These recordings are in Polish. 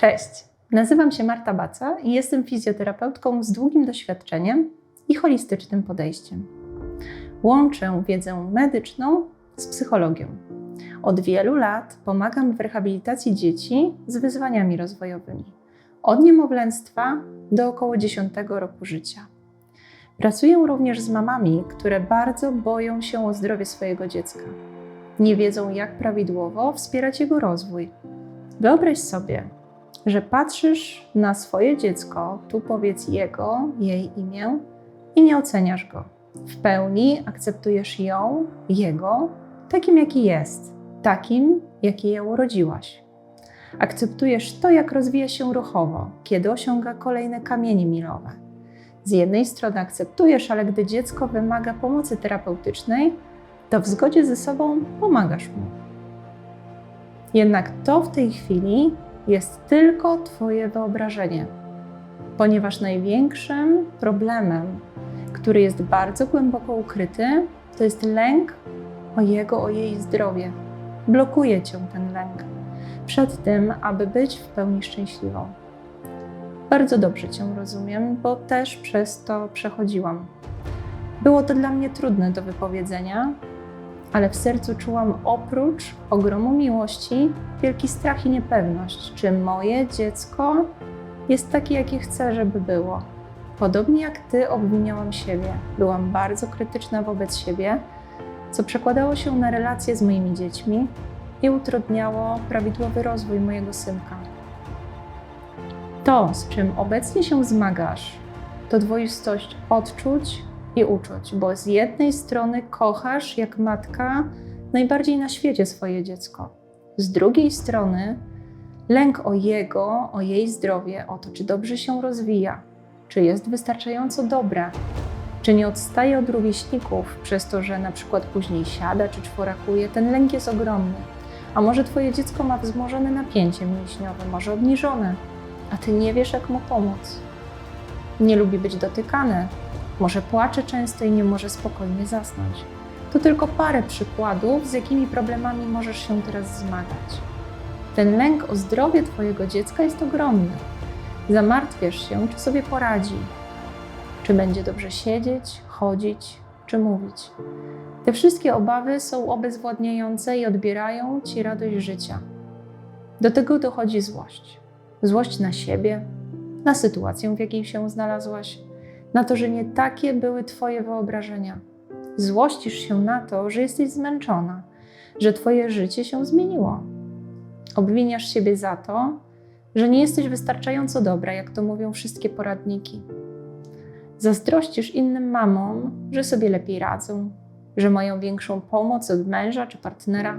Cześć, nazywam się Marta Baca i jestem fizjoterapeutką z długim doświadczeniem i holistycznym podejściem. Łączę wiedzę medyczną z psychologią. Od wielu lat pomagam w rehabilitacji dzieci z wyzwaniami rozwojowymi, od niemowlęctwa do około 10 roku życia. Pracuję również z mamami, które bardzo boją się o zdrowie swojego dziecka. Nie wiedzą, jak prawidłowo wspierać jego rozwój. Wyobraź sobie, że patrzysz na swoje dziecko, tu powiedz jego, jej imię i nie oceniasz go. W pełni akceptujesz ją, jego, takim jaki jest, takim, jaki je urodziłaś. Akceptujesz to, jak rozwija się ruchowo, kiedy osiąga kolejne kamienie milowe. Z jednej strony akceptujesz, ale gdy dziecko wymaga pomocy terapeutycznej, to w zgodzie ze sobą pomagasz mu. Jednak to w tej chwili jest tylko Twoje wyobrażenie, ponieważ największym problemem, który jest bardzo głęboko ukryty, to jest lęk o jego, o jej zdrowie. Blokuje Cię ten lęk przed tym, aby być w pełni szczęśliwą. Bardzo dobrze Cię rozumiem, bo też przez to przechodziłam. Było to dla mnie trudne do wypowiedzenia, ale w sercu czułam oprócz ogromu miłości wielki strach i niepewność, czy moje dziecko jest takie, jakie chcę, żeby było. Podobnie jak ty, obwiniałam siebie. Byłam bardzo krytyczna wobec siebie, co przekładało się na relacje z moimi dziećmi i utrudniało prawidłowy rozwój mojego synka. To, z czym obecnie się zmagasz, to dwoistość odczuć i uczuć, bo z jednej strony kochasz jak matka najbardziej na świecie swoje dziecko, z drugiej strony lęk o jego, o jej zdrowie, o to, czy dobrze się rozwija, czy jest wystarczająco dobra, czy nie odstaje od rówieśników przez to, że na przykład później siada czy czworakuje, ten lęk jest ogromny. A może twoje dziecko ma wzmożone napięcie mięśniowe, może obniżone, a ty nie wiesz, jak mu pomóc. Nie lubi być dotykane, może płacze często i nie może spokojnie zasnąć. To tylko parę przykładów, z jakimi problemami możesz się teraz zmagać. Ten lęk o zdrowie Twojego dziecka jest ogromny. Zamartwiasz się, czy sobie poradzi, czy będzie dobrze siedzieć, chodzić, czy mówić. Te wszystkie obawy są obezwładniające i odbierają Ci radość życia. Do tego dochodzi złość. Złość na siebie, na sytuację, w jakiej się znalazłaś, na to, że nie takie były Twoje wyobrażenia. Złościsz się na to, że jesteś zmęczona, że Twoje życie się zmieniło. Obwiniasz siebie za to, że nie jesteś wystarczająco dobra, jak to mówią wszystkie poradniki. Zazdrościsz innym mamom, że sobie lepiej radzą, że mają większą pomoc od męża czy partnera.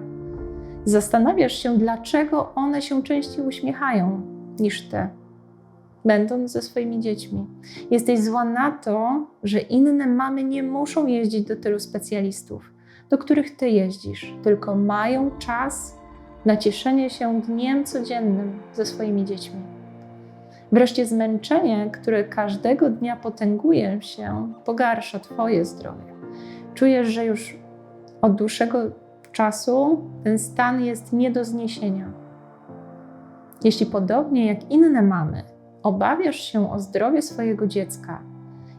Zastanawiasz się, dlaczego one się częściej uśmiechają niż ty będąc ze swoimi dziećmi. Jesteś zła na to, że inne mamy nie muszą jeździć do tylu specjalistów, do których ty jeździsz, tylko mają czas na cieszenie się dniem codziennym ze swoimi dziećmi. Wreszcie zmęczenie, które każdego dnia potęguje się, pogarsza Twoje zdrowie. Czujesz, że już od dłuższego czasu ten stan jest nie do zniesienia. Jeśli podobnie jak inne mamy, obawiasz się o zdrowie swojego dziecka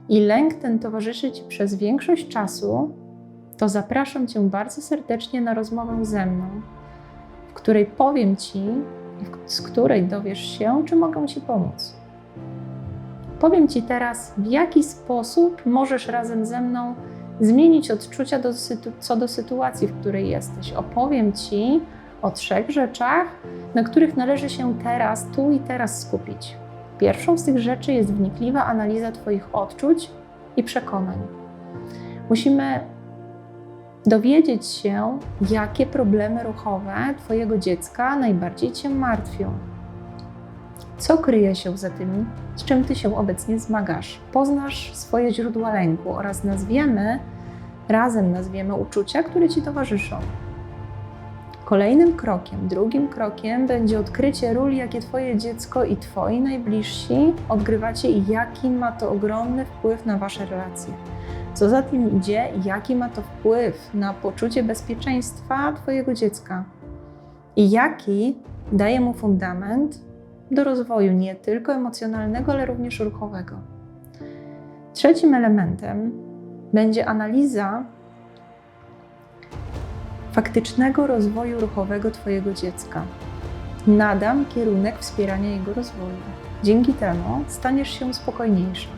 i lęk ten towarzyszy ci przez większość czasu, to zapraszam cię bardzo serdecznie na rozmowę ze mną, w której powiem ci, z której dowiesz się, czy mogę ci pomóc. Powiem ci teraz, w jaki sposób możesz razem ze mną zmienić odczucia do, co do sytuacji, w której jesteś. Opowiem ci o trzech rzeczach, na których należy się teraz, tu i teraz skupić. Pierwszą z tych rzeczy jest wnikliwa analiza Twoich odczuć i przekonań. Musimy dowiedzieć się, jakie problemy ruchowe Twojego dziecka najbardziej Cię martwią. Co kryje się za tym, z czym Ty się obecnie zmagasz? Poznasz swoje źródła lęku oraz nazwiemy, razem nazwiemy uczucia, które Ci towarzyszą. Kolejnym krokiem, drugim krokiem będzie odkrycie ról, jakie Twoje dziecko i Twoi najbliżsi odgrywacie i jaki ma to ogromny wpływ na Wasze relacje. Co za tym idzie, jaki ma to wpływ na poczucie bezpieczeństwa Twojego dziecka i jaki daje mu fundament do rozwoju nie tylko emocjonalnego, ale również ruchowego. Trzecim elementem będzie analiza faktycznego rozwoju ruchowego Twojego dziecka. Nadam kierunek wspierania jego rozwoju. Dzięki temu staniesz się spokojniejsza,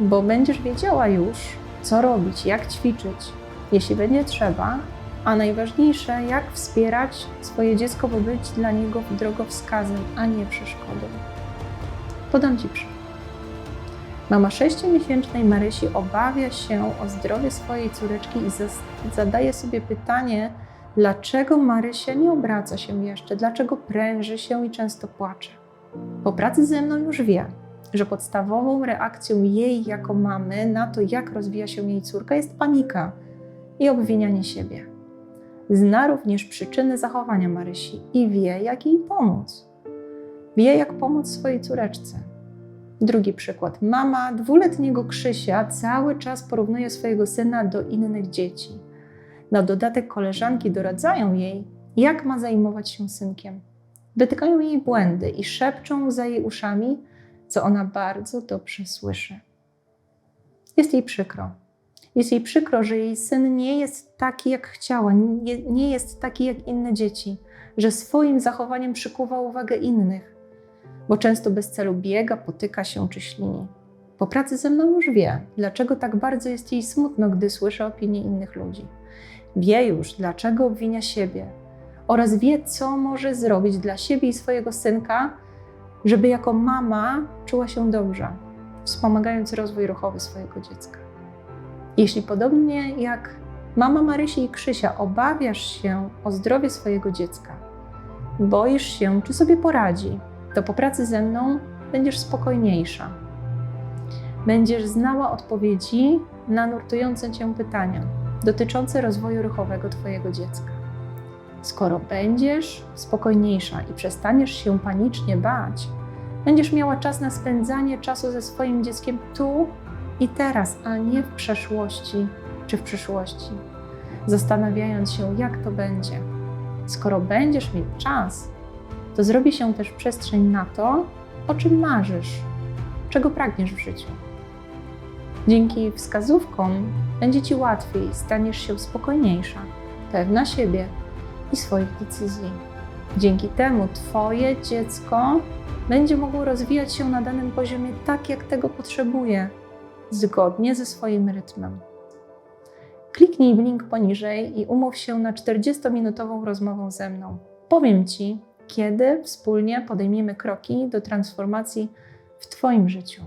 bo będziesz wiedziała już, co robić, jak ćwiczyć, jeśli będzie trzeba, a najważniejsze, jak wspierać swoje dziecko, by być dla niego drogowskazem, a nie przeszkodą. Podam Ci przykład. Mama sześciomiesięcznej Marysi obawia się o zdrowie swojej córeczki i zadaje sobie pytanie, dlaczego Marysia nie obraca się jeszcze, dlaczego pręży się i często płacze. Po pracy ze mną już wie, że podstawową reakcją jej jako mamy na to, jak rozwija się jej córka, jest panika i obwinianie siebie. Zna również przyczyny zachowania Marysi i wie, jak jej pomóc. Wie, jak pomóc swojej córeczce. Drugi przykład. Mama dwuletniego Krzysia cały czas porównuje swojego syna do innych dzieci. Na dodatek koleżanki doradzają jej, jak ma zajmować się synkiem. Wytykają jej błędy i szepczą za jej uszami, co ona bardzo dobrze słyszy. Jest jej przykro. Jest jej przykro, że jej syn nie jest taki, jak chciała, nie jest taki jak inne dzieci, że swoim zachowaniem przykuwa uwagę innych, bo często bez celu biega, potyka się czy ślini. Po pracy ze mną już wie, dlaczego tak bardzo jest jej smutno, gdy słyszy opinie innych ludzi. Wie już, dlaczego obwinia siebie oraz wie, co może zrobić dla siebie i swojego synka, żeby jako mama czuła się dobrze, wspomagając rozwój ruchowy swojego dziecka. Jeśli podobnie jak mama Marysi i Krzysia obawiasz się o zdrowie swojego dziecka, boisz się, czy sobie poradzi, to po pracy ze mną będziesz spokojniejsza. Będziesz znała odpowiedzi na nurtujące cię pytania dotyczące rozwoju ruchowego Twojego dziecka. Skoro będziesz spokojniejsza i przestaniesz się panicznie bać, będziesz miała czas na spędzanie czasu ze swoim dzieckiem tu i teraz, a nie w przeszłości czy w przyszłości, zastanawiając się, jak to będzie. Skoro będziesz mieć czas, to zrobi się też przestrzeń na to, o czym marzysz, czego pragniesz w życiu. Dzięki wskazówkom będzie Ci łatwiej, staniesz się spokojniejsza, pewna siebie i swoich decyzji. Dzięki temu Twoje dziecko będzie mogło rozwijać się na danym poziomie tak, jak tego potrzebuje, zgodnie ze swoim rytmem. Kliknij w link poniżej i umów się na 40-minutową rozmowę ze mną. Powiem Ci, kiedy wspólnie podejmiemy kroki do transformacji w Twoim życiu.